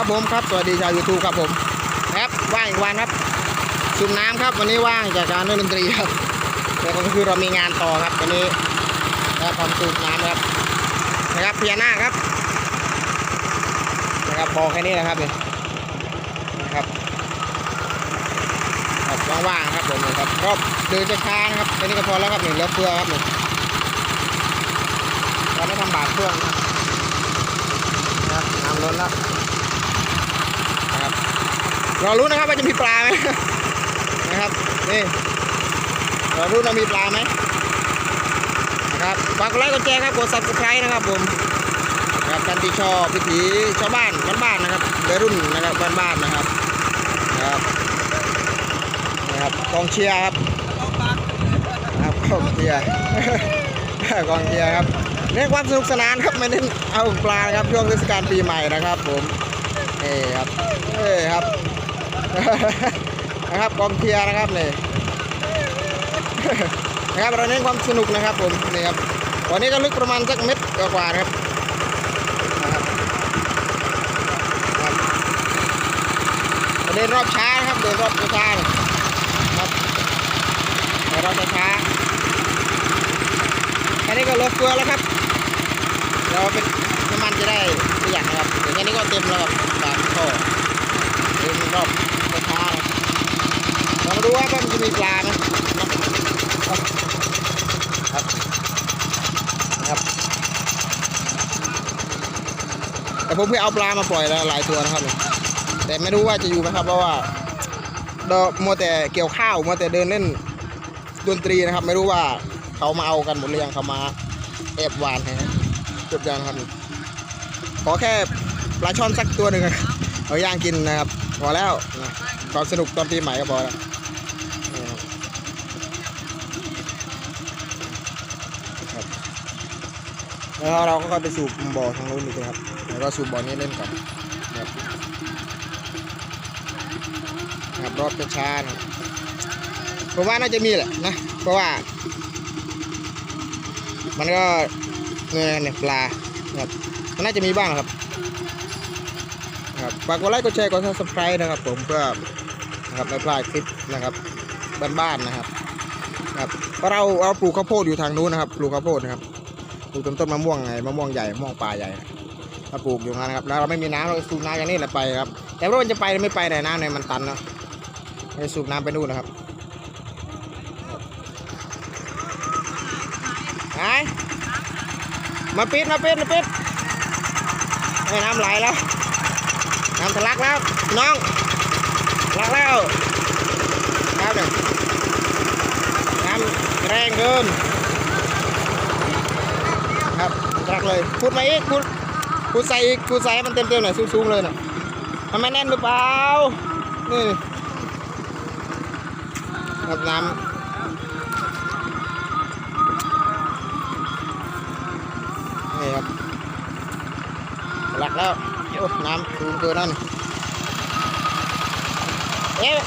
ครับผมครับสวัสดีชาวยูทูบครับผมครับว่างอีกวันครับสูบน้ำครับวันนี้ว่างจากการเล่นดนตรีครับแต่ก็คือเรามีงานต่อครับวันนี้นะครับทำสูบน้ำครับนะครับเพญานาครับนะครับพอแค่นี้นะครับเนี่ยนะครับครับว่างๆครับผมนะครับรอบเดินช้าๆนะครับแค่นี้ก็พอแล้วครับเนี่ยเลือเฟือครับเนี่ยเราไม่ทำบาปเครื่องนะครับนะครับน้ำล้นแล้ว รอรู้นะครับว่าจะมีปลาไหมนะครับนี่รอรู้เรามีปลาไหมนะครับฝากกดไลค์กดแชร์ครับกด subscribe นะครับผมนะครับท่านที่ชอบพิถีชาวบ้านบ้านๆนะครับวัยรุ่นนะครับบ้านๆนะครับนะครับนะครับกองเชียร์ครับนะครับกองเชียร์กองเชียร์ครับเน้นความสนุกสนานครับไม่เน้นเอาปลาครับช่วงเทศกาลปีใหม่นะครับผมนี่ครับเอ้ครับ นะครับกองเชียร์นะครับนี่นะครับเราเน้นความสนุกนะครับผมนี่ครับวันนี้ก็ลึกประมาณสักเม็ดกว่าครับเดินรอบช้านะครับเดินรอบช้าครับเดินรอบช้าแค่นี้ก็ลือเฟือแล้วครับเราเป็นน้ำมันจะได้ประหยัดนะครับอย่างนี้ก็เต็มแล้วครับตามท่อด รอบช้าเรามาดูว่ามันจะมีปลาไหมครับนะครับ แต่ผมเพิ่งเอาปลามาปล่อยแล้วหลายตัวนะครับเนี่ยแต่ไม่รู้ว่าจะอยู่ไหมครับเพราะว่าดอกมัวแต่เกี่ยวข้าวมัวแต่เดินเล่นดนตรีนะครับ ไม่รู้ว่าเขามาเอากันหมดหรือยังเขามาแอบหวานให้จบยังครับขอแค่ปลาช่อนสักตัวหนึ่งอะเอาย่างกินนะครับ พอแล้วนะความสนุกตอนปีใหม่ก็พอแล้วนี่ครับแล้วเราก็ค่อยไปสูบบ่อทางนู้นอีกครับ แล้วก็สูบบ่อนี้เล่นก่อนครับครับรอบช้าๆนะครับผมว่าน่าจะมีแหละนะเพราะว่า มันก็เนี่ยเนี่ยปลาครับมันน่าจะมีบ้างครับ ครับฝากกดไลค์กดแชร์กดซับสไครต์นะครับผมเพื่อนะครับไม่พลาดคลิปนะครับบ้านๆนะครับครับเพราะเราเราปลูกข้าวโพดอยู่ทางนู้นนะครับปลูกข้าวโพดนะครับปลูกต้นต้นมะม่วงไงมะม่วงใหญ่มะม่วงป่าใหญ่มาปลูกอยู่งั้นนะครับแล้วเราไม่มีน้ำเราสูบน้ำอย่างนี้แหละไปครับ แต่ว่ามันจะไปไม่ไปแต่น้ำเนี่ยมันตันเนาะเราจะสูบน้ำไปนู่นนะครับไงมาปิดมาปิดมาปิดให้น้ำไหลแล้ว น้ำทะลักแล้วน้องทะลักแล้วครับเนี่ยน้ำแรงเกินครับรักเลยพูดมาอีกพูดพูดใส่อีกพูดใส่ให้มันเต็มเต็มๆหน่อยสูงๆเลยน่ะมันไม่แน่นหรือเปล่านี่ครับน้ำนี่ครับหลักแล้ว โอ้น้ำสูงเกินนั่นเอ๊ะ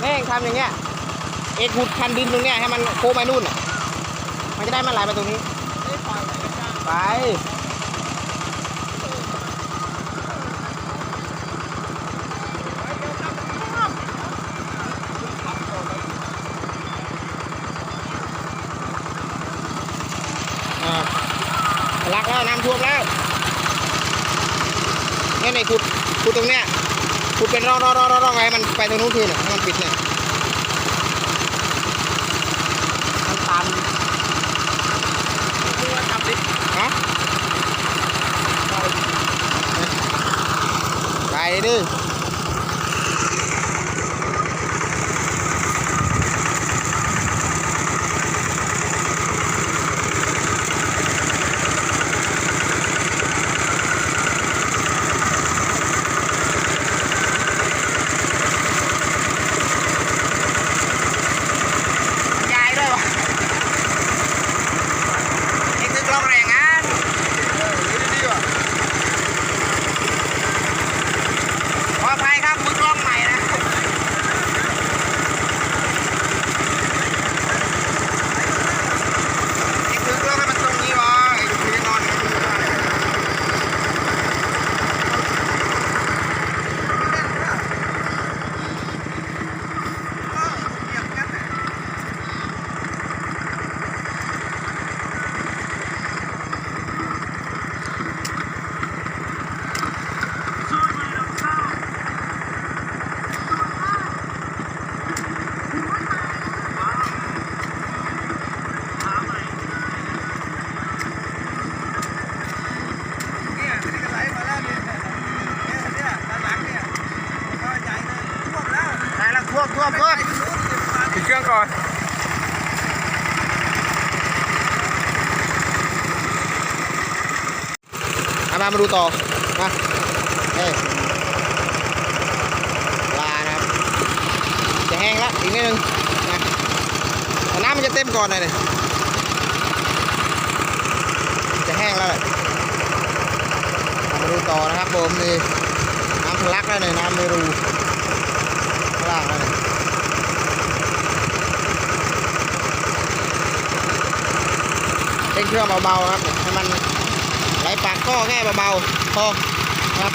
แม่งทำอย่างเงี้ยเอ็กขุดคันดินตรงเนี้ยให้มันโค้งไปนู่นมันจะได้มันไหลไปตรงนี้ ไปอ่าทะลักแล้วน้ำท่วมแล้วเนี่ยในขุดขุดตรงเนี้ยขุด เป็นร่องร่องร่องร่องไงมันไปตรงนู้นทีน่ะมันปิดเนี่ยมันตันฮะไปดิยายด้วยวะเอ็งนึกลองแรงอะเออดีดีว่ะ พอ ท่ วมท่วมท่วมปิดเครื่องก่อนเอามามาดูต่อมาเฮ้ยปลานะครับจะแห้งแล้วอีกนิดนึงนะแต่น้ำมันจะเต็มก่อนหน่อยเลยจะแห้งแล้วแหละเอามาดูต่อนะครับผมนี่น้ำทะลักแล้วเนี่ยน้ำในรูข้าง ล่างแล้เนี่ยเร่งเครื่องเบาๆครับให้มันไหลปากก็แค่เบาๆพอครับ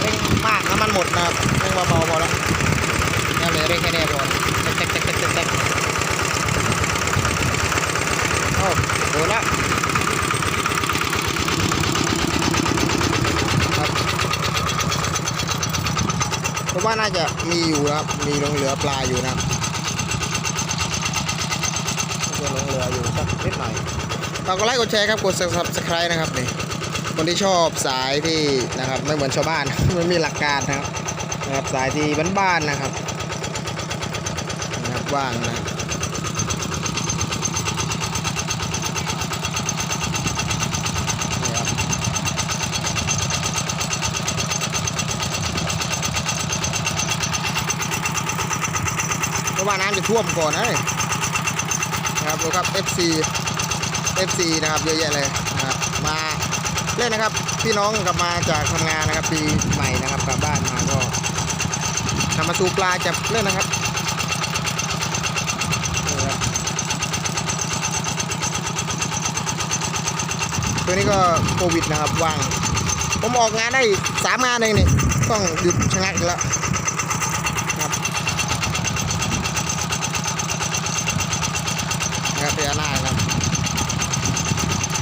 เร่งมากน้ำมันหมดนะครับเร่งเบาๆพอแล้วนั่นเลยเร่งแค่นี้ก่อนแต๊กแต๊กแต๊กแต๊กแต๊กโอ้โดนละครับ ผมว่าน่าจะมีอยู่นะครับ มีลงเหลือปลาอยู่นะจะลงเหลืออยู่สักนิดหน่อยฝากกดไลค์กดแชร์ครับ กด subscribe นะครับนี่ คนที่ชอบสายที่นะครับไม่เหมือนชาวบ้าน มันมีหลักการนะครับนะครับ สายที่บ้านๆนะครับนะครับว่างนะนี่ครับเพราะ ว่าน้ำจะท่วมก่อนนะนี่นะครับดูครับ FC FC นะครับเยอะแยะเลยนะครับมาเล่นนะครับ พี่น้องกลับมาจากทำงานนะครับปีใหม่นะครับกลับบ้านมาก็นำมาสู่ปลาจับเล่นนะครับตัวนี้ก็โควิดนะครับว่าง ผมออกงานได้สามงานเองนี่ต้องหยุดชะงักแล้วครับนะครับพญานาคครับ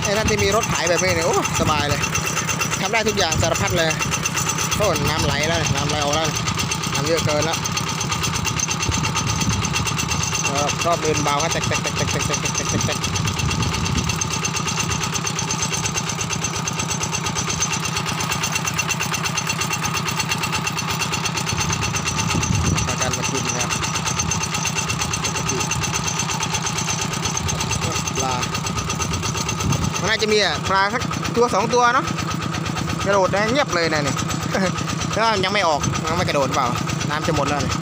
ไอ้นั่นที่มีรถขายแบบนี้เนี่ยโอ้สบายเลยทำได้ทุกอย่างสารพัดเลยโอ้น้ำไหลแล้วน้ำไหลออกแล้วน้ำเยอะเกินแล้วครับรอบเดินเบาก็แตกแตกแตกแตกแตกแตกแตกแตกแตก ปลาการมากินนะครับปลามั น่าจะมีปลาสักตัวสองตัวเนาะกระโดดนะเงียบเลยนะนี่แล้วยังไม่ออกยังไม่กระโดดเปล่า น้ำจะหมดแล้วนี่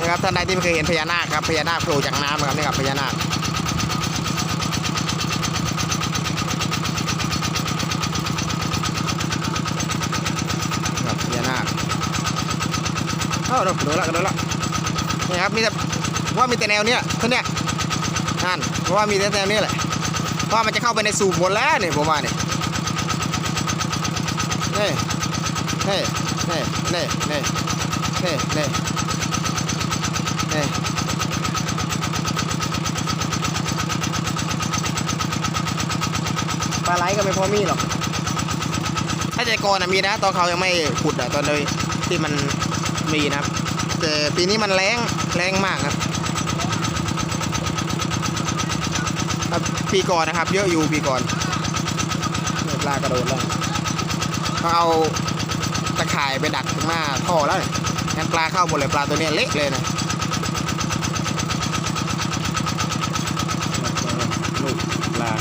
นะครับท่านใดที่ไม่เคยเห็นพญานาคครับพญานาคโผล่จากน้ำครับนี่ครับพญานาคครับพญานาคเอ้า โดนโดนละโดนละนี่ครับมีแต่ว่ามีแต่แนวเนี้ยเท่าเนี้ยนั่นเพราะว่ามีแต่แนวเนี้ยแหละเพราะว่ามันจะเข้าไปในสูบหมดแล้วเนี่ยผมว่าเนี่ยนี่นี่นี่นี่นี่นี่นี่เอ้ยปลาไหลก็ไม่พอมีหรอกถ้าแต่ก่อนะมีนะตอนเขายังไม่ขุดอะตอนเลยที่มัน มีนะครับ แต่ปีนี้มันแรงแรงมากครับครับปีก่อนนะครับ เยอะอยู่ปีก่อนเนี่ยปลากระโดดแล้วเขาเอาตะข่ายไปดักข้างหน้าท่อแล้วเนี่ยงั้นปลาเข้าหมดเลยปลาตัวเนี้ยเละเลยนะลูกปลา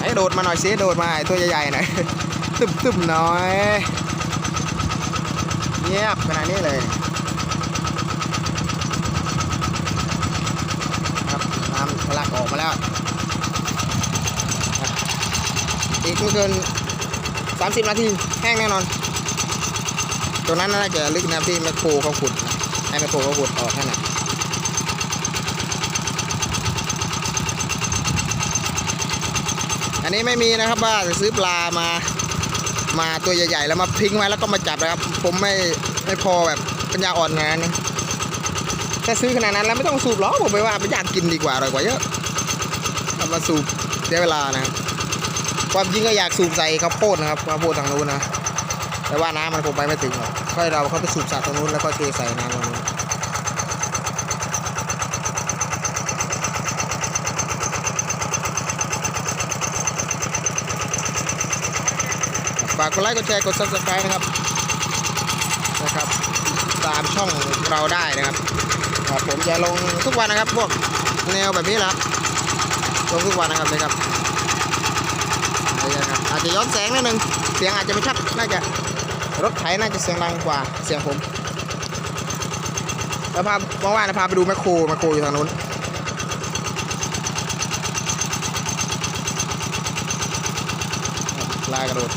ไอ้โดดมาหน่อยสิโดดมาไอ้ตัวใหญ่ๆหน่อยตึบตึบหน่อย เงียบขนาดนี้เลยครับน้ำทะลักออกมาแล้วอีกไม่เกิน 30 นาทีแห้งแน่นอน ตรงนั้นน่าจะลึกนะที่แมคโครเขาขุด ให้แมคโครเขาขุดออกให้หน่อยอันนี้ไม่มีนะครับว่าจะซื้อปลามา มาตัวใหญ่ๆแล้วมาทิ้งไว้แล้วก็มาจับนะครับ ผมไม่ไม่พอแบบปัญญาอ่อนงานนะถ้าซื้อขนาดนั้นแล้วไม่ต้องสูบหรอกผมไปว่าไปอยากกินดีกว่าอร่อยกว่าเยอะเอามาสูบเสียเวลานะความจริงก็อยากสูบใส่ข้าวโพดนะครับข้าวโพดทางนู้นนะแต่ว่าน้ำมันคงไปไม่ถึงหรอกค่อยเราเข้าไปสูบสระตรงนู้นแล้วก็เทใส่น้ำตรงนู้นฝากกดไลค์กดแชร์กด subscribe นะครับนะครับ ตามช่องเราได้นะครับครับผมจะลงทุกวันนะครับ พวกแนวแบบนี้แหละครับลงทุกวันนะครับเลยครับนะครับ อาจจะย้อนแสงนิดนึงเสียงอาจจะไม่ชัดน่าจะรถไถน่าจะเสียงดังกว่าเสียงผมแล้วพาว่างๆนพาไปดูแมคโครแมคโครอยู่ทางนู้นลากระโดด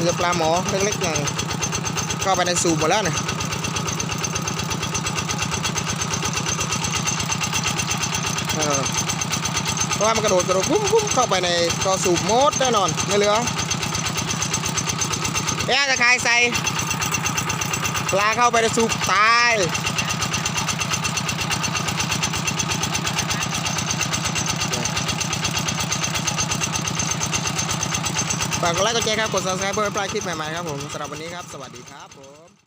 นี่จะปลาหมอเล็กๆอย่างเข้าไปในซูมหมดแล้วนะเพราะว่ามันกระโดดกระโดดปุ๊บปุ๊บเข้าไปในกอสูบมดแน่นอนไม่เหลือแย่จะคายใส่ปลาเข้าไปในสูบตาย ฝากกดไลค์กดแชร์ครับ กด subscribe เพื่อไม่พลาดคลิปใหม่ๆครับผมสำหรับวันนี้ครับ สวัสดีครับผม